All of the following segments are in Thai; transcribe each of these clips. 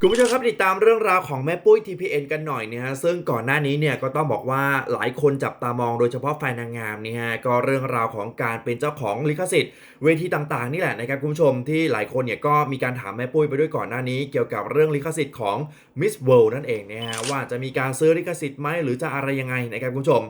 คุณผู้ชมครับติดตามเรื่องราวของแม่ปุ้ย TPN กันหน่อยเนี่ยฮะซึ่งก่อนหน้านี้เนี่ยก็ต้องบอกว่าหลายคนจับตามองโดยเฉพาะแฟนนางงามเนี่ยฮะก็เรื่องราวของการเป็นเจ้าของลิขสิทธิ์เวทีต่างๆนี่แหละนะครับคุณผู้ชมที่หลายคนเนี่ยก็มีการถามแม่ปุ้ยไปด้วยก่อนหน้านี้ เกี่ยวกับเรื่องลิขสิทธิ์ของ Miss World นั่นเองนะฮะว่าจะมีการซื้อลิขสิทธิ์ไหมหรือจะอะไรยังไงนะครับคุณผู้ชม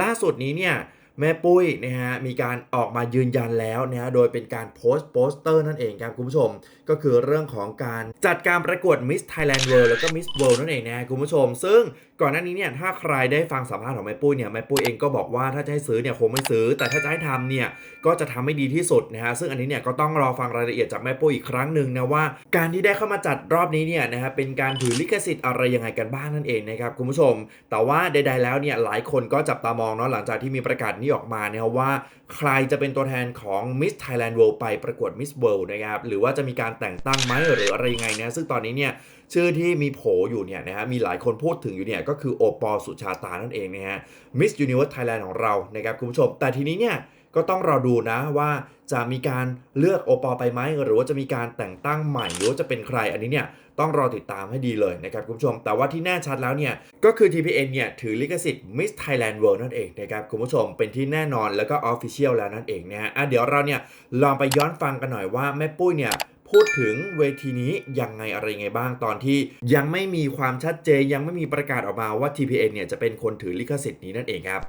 ล่าสุดนี้เนี่ย แม่ปุ้ยนะฮะมีการออกมายืนยันแล้วนะฮะโดยเป็นการโพสต์โปสเตอร์นั่นเองครับคุณผู้ชม ก็คือเรื่องของการจัดการประกวด Miss Thailand World แล้วก็ Miss World นั่นเองนะคุณผู้ชม ซึ่งก่อนหน้านี้เนี่ยถ้าใครได้ฟังสัมภาษณ์ของแม่ปุ้ยเนี่ยแม่ปุ้ยเองก็บอกว่าถ้าจะให้ซื้อเนี่ยคงไม่ซื้อ แต่ถ้าจะให้ทำเนี่ยก็จะทำให้ดีที่สุดนะฮะซึ่งอันนี้เนี่ยก็ต้องรอฟังรายละเอียดจากแม่ปุ้ยอีกครั้งหนึ่งนะว่า การที่ได้เข้ามาจัดรอบนี้เนี่ยนะฮะเป็นการถือลิขสิทธิ์อะไรยังไงกันบ้างนั่นเองนะครับคุณผู้ชม แต่ว่าใดๆแล้วเนี่ยหลายคนก็จับตามองเนาะหลังจากที่มีประกาศนี้ออกมานะครับว่าใครจะเป็นตัวแทนของ Miss Thailand World ไปประกวด Miss World นะครับหรือว่าจะมีการแต่งตั้งไหมหรืออะไรยังไงนะซึ่งตอนนี้เนี่ยชื่อที่มีโผอยู่เนี่ยนะฮะมีหลายคนพูดถึงอยู่เนี่ยก็คือโอปอลสุชาตานั่นเองนะฮะ Miss Universe Thailand ของเรานะครับคุณผู้ชมแต่ทีนี้เนี่ย ก็ต้องรอดูนะว่าจะมีการเลือกโอปอลไปไหมหรือว่าจะมีการแต่งตั้งใหม่หรือว่าจะเป็นใครอันนี้เนี่ยต้องรอติดตามให้ดีเลยนะครับคุณผู้ชม แต่ว่าที่แน่ชัดแล้วเนี่ย ก็คือ TPN เนี่ย ถือลิขสิทธิ์ Miss Thailand World นั่นเองนะครับคุณผู้ชมเป็นที่แน่นอนแล้วก็ Official แล้วนั่นเองนะฮะเดี๋ยวเราเนี่ยลองไปย้อนฟังกันหน่อยว่าแม่ปุ้ยเนี่ย พูดถึงเวทีนี้ยังไงอะไรยังไงบ้างตอนที่ยังไม่มีความชัดเจนยังไม่มีประกาศออกมาว่า TPN เนี่ยจะเป็นคนถือลิขสิทธิ์นี้นั่นเองครับ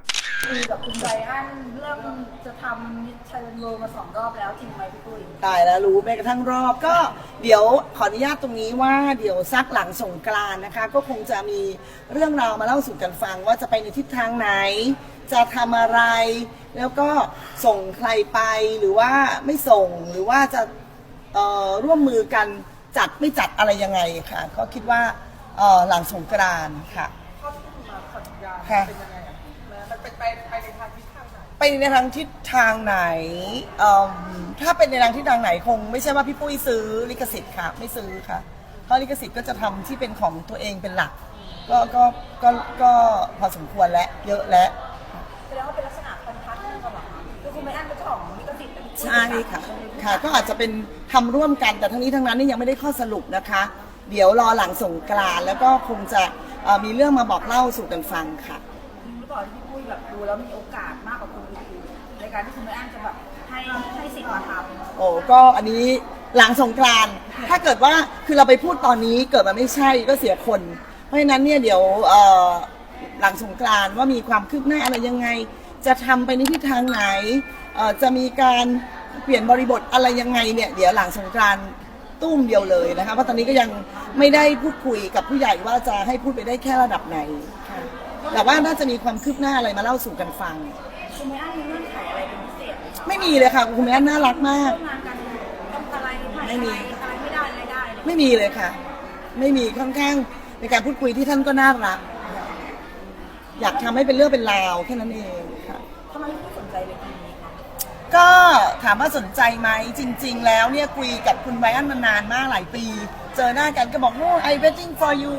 คุยกับคุณไบรอันเรื่องจะทำมิชชันโรมาสองรอบแล้วจริงไหมพี่ปุ้ยตายแล้วรู้แม้กระทั่งรอบก็เดี๋ยวขออนุญาตตรงนี้ว่าเดี๋ยวซักหลังสงกรานต์นะคะ ก็คงจะมีเรื่องราวมาเล่าสู่กันฟังว่าจะไปในทิศทางไหน จะทำอะไร แล้วก็ส่งใครไปหรือว่าไม่ส่งหรือว่าจะ เอ่อร่วมมือกันจัดไม่จัดอะไรยังไงค่ะ ก็คิดว่าเอ่อหลังสงกรานต์ค่ะ ข้อที่คุณมาขออนุญาตค่ะ เป็นยังไงอะมันเป็นไปไปในทางทิศทางไหนไปในทางทิศทางไหนเอิ่มถ้าเป็นในทางทิศทางไหนคง ไม่ใช่ว่าพี่ปุ้ยซื้อลิขสิทธิ์ค่ะ ไม่ซื้อค่ะ เพราะลิขสิทธิ์ก็จะทำที่เป็นของตัวเองเป็นหลัก ก็ก็ก็ก็พอสมควรและเยอะและ ใช่ค่ะค่ะ ก็อาจจะเป็นทำร่วมกันแต่ทั้งนี้ทั้งนั้นนี่ยังไม่ได้ข้อสรุปนะคะ เดี๋ยวรอหลังสงกรานต์แล้วก็คงจะเอ่อมีเรื่องมาบอกเล่าสู่กันฟังค่ะจริงหรือเปล่าที่พี่ปุ้ยแบบดูแล้วมีโอกาสมากกว่าคนอื่นๆในการที่คุณไบรอันจะแบบให้ให้สิทธิ์มาทำโอ้ก็อันนี้หลังสงกรานต์ถ้าเกิดว่าคือเราไปพูดตอนนี้เกิดมันไม่ใช่ก็เสียคน เพราะฉะนั้นเนี่ยเดี๋ยวเอ่อหลังสงกรานต์ว่ามีความคืบหน้าอะไรยังไง จะทำไปในทิศทางไหนเอ่อจะมีการ เปลี่ยนบริบทอะไรยังไงเนี่ยเดี๋ยวหลังสงกรานต์ตุ้มเดียวเลยนะคะเพราะตอนนี้ก็ยังไม่ได้พูดคุยกับผู้ใหญ่ว่าจะให้พูดไปได้แค่ระดับไหนค่ะแต่ว่าน่าจะมีความคืบหน้าอะไรมาเล่าสู่กันฟัง คุณไบรอันมีเงื่อนไขอะไรเป็นพิเศษไหมคะไม่มีเลยค่ะคุณแม่น่ารักมาก ร่วมงานกันต้องอะไรไม่ไม่มี อะไรไม่ได้อะไรได้เลยไม่มีเลยค่ะ ไม่มีค่อนข้างในการพูดคุยที่ท่านก็น่ารักค่ะอยากทำให้เป็นเรื่องเป็นราวแค่นั้นเองค่ะ ทำไมพี่ปุ้ยสนใจเวทีนี้คะก็ ถามว่าสนใจไหมจริง ๆ แล้วเนี่ยคุยกับคุณไบรอันมานานมากหลายปี เจอหน้ากันก็บอกโอ้ I waiting for you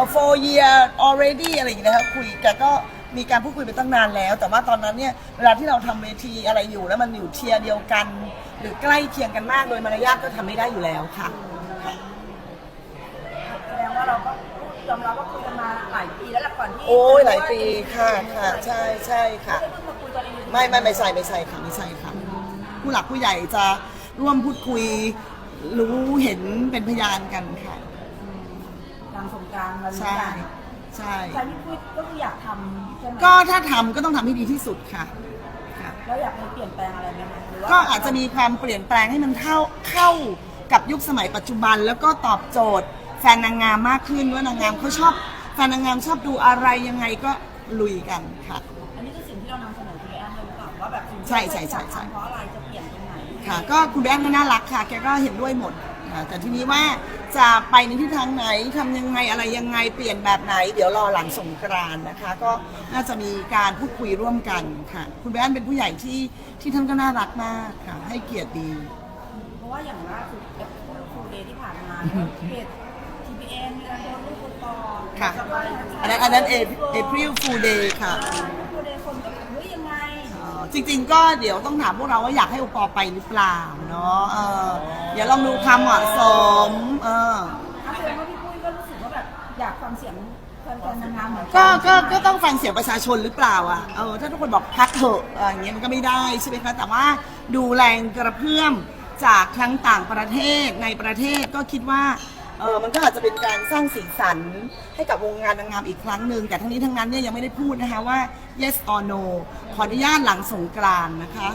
uh, for year already อะไรอย่างเงี้ยนะครับคุยแกก็มีการพูดคุยไปตั้งนานแล้ว แต่ว่าตอนนั้นเนี่ยเวลาที่เราทำเวทีอะไรอยู่แล้วมันอยู่เทียร์เดียวกัน หรือใกล้เคียงกันมากโดยมารยาทก็ทำไม่ได้อยู่แล้วค่ะค่ะแสดงว่าเราก็ยอมรับว่าคุยกันมาหลายปีแล้วแหละก่อนที่โอ้ยหลายปีค่ะค่ะ ใช่ใช่ค่ะ ไม่ได้เพิ่งมาคุยตอนนี้ไม่ไม่ไม่ใช่ไม่ใช่ค่ะไม่ใช่ค่ะ ผู้หลักผู้ใหญ่จะร่วมพูดคุย รู้เห็นเป็นพยานกันค่ะทางสงกรารวันนี้ใช่กันใช่ใจพี่ปุ้ยก็คืออยากทำใช่ไหมก็ถ้าทำก็ต้องทำให้ดีที่สุดค่ะค่ะ แล้วอยากมีเปลี่ยนแปลงอะไรไหมคะหรือว่าก็อาจจะมีความเปลี่ยนแปลงให้มันเข้าเข้ากับยุคสมัยปัจจุบัน แล้วก็ตอบโจทย์ แฟนนางงามมากขึ้นว่านางงามเขาชอบแฟนนางงามชอบดูอะไรยังไงก็ลุยกันค่ะ ช่ใช่ใช่ใช่ เพราะอะไรจะเปลี่ยนตรงไหนค่ะก็คุณแบงค์ก็น่ารักค่ะ แกก็เห็นด้วยหมดค่ะแต่ทีนี้ว่าจะไปในทิศทางไหนทำยังไงอะไรยังไงเปลี่ยนแบบไหน เดี๋ยวรอหลังสงกรานต์นะคะ ก็น่าจะมีการพูดคุยร่วมกันค่ะ คุณแบงค์เป็นผู้ใหญ่ที่ที่ท่านก็น่ารักมากค่ะ ให้เกียรติดี เพราะว่าอย่างล่าสุดเอฟฟูเดย์ที่ผ่านมาเพจ TPN มีการโพสต์รูปคุณปอค่ะ สบาย อันนั้นอันนั้น April Fool Day ค่ะฟูเดย์คนก็แบบเฮ้ยยังไง เอ่อ จริงๆก็เดี๋ยวต้องถามพวกเราว่าอยากให้โอปอไปหรือเปล่าเนาะเออเดี๋ยวลองดูความเหมาะสม เออ ถ้าแสดงว่าพี่เสียงแฟนๆนางงามเหมือนนก็ก็ก็ต้องฟังเสียงประชาชนหรือเปล่าอะเออถ้าทุกคนบอกพักเถอะอออย่างเงี้ยมันก็ไม่ได้ใช่ไหมคะแต่ว่าดูแรงกระเพื่อมจากทั้งต่างประเทศในประเทศก็คิดว่า เออมันก็อาจจะเป็นการสร้างสีสันให้กับวงการนางงามอีกครั้งหนึ่งแต่ทั้งนี้ทั้งนั้นเนี่ยยังไม่ได้พูดนะคะว่า yes or no ขออนุญาตหลังสงกรานต์นะคะ